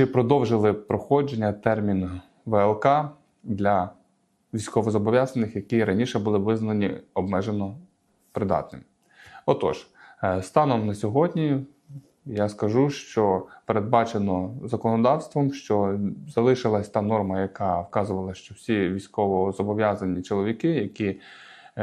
Чи продовжили проходження терміну ВЛК для військовозобов'язаних, які раніше були визнані обмежено придатними? Отож, е, станом на сьогодні я скажу, що передбачено законодавством, що залишилась та норма, яка вказувала, що всі військовозобов'язані чоловіки, які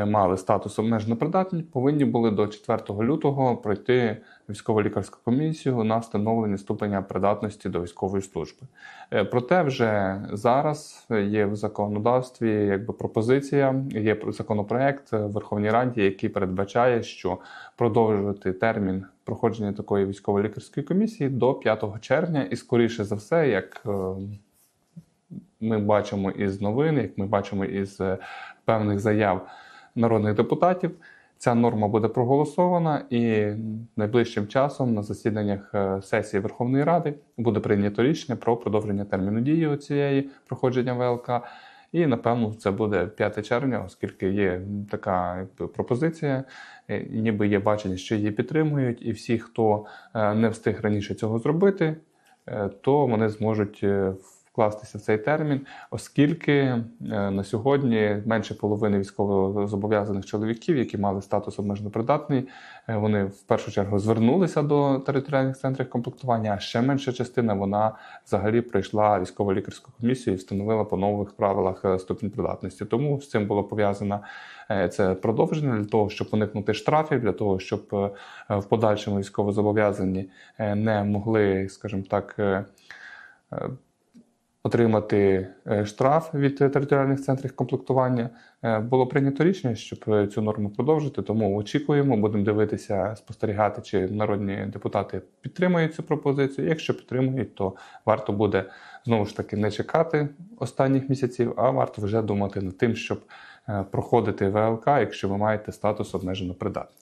мали статус обмежено придатні, повинні були до 4 лютого пройти військово-лікарську комісію на встановлення ступеня придатності до військової служби. Е, Проте вже зараз є в законодавстві якби пропозиція, є законопроект в Верховній Раді, який передбачає, що продовжувати термін проходження такої військово-лікарської комісії до 5 червня, і скоріше за все, як е, ми бачимо із новин, як ми бачимо із е, певних заяв народних депутатів. Ця норма буде проголосована, і найближчим часом на засіданнях е, сесії Верховної Ради буде прийнято рішення про продовження терміну дії цієї проходження ВЛК. І напевно це буде 5 червня, оскільки є така якби, пропозиція, е, ніби є бачення, що її підтримують, і всі, хто е, не встиг раніше цього зробити, то вони зможуть вкластися в цей термін, оскільки е, на сьогодні менше половини військовозобов'язаних чоловіків, які мали статус обмежено придатний, е, вони в першу чергу звернулися до територіальних центрів комплектування. А ще менша частина вона взагалі пройшла військово-лікарську комісію і встановила по нових правилах е, ступінь придатності. Тому з цим було пов'язано це продовження для того, щоб уникнути штрафів, для того, щоб в подальшому військовозобов'язані не могли, скажімо так. Отримати е, штраф від територіальних центрів комплектування Е, було прийнято рішення, щоб е, цю норму продовжити. Тому очікуємо, будемо дивитися, спостерігати, чи народні депутати підтримують цю пропозицію. Якщо підтримують, то варто буде знову ж таки не чекати останніх місяців, а варто вже думати над тим, щоб проходити ВЛК, якщо ви маєте статус обмежено придатний.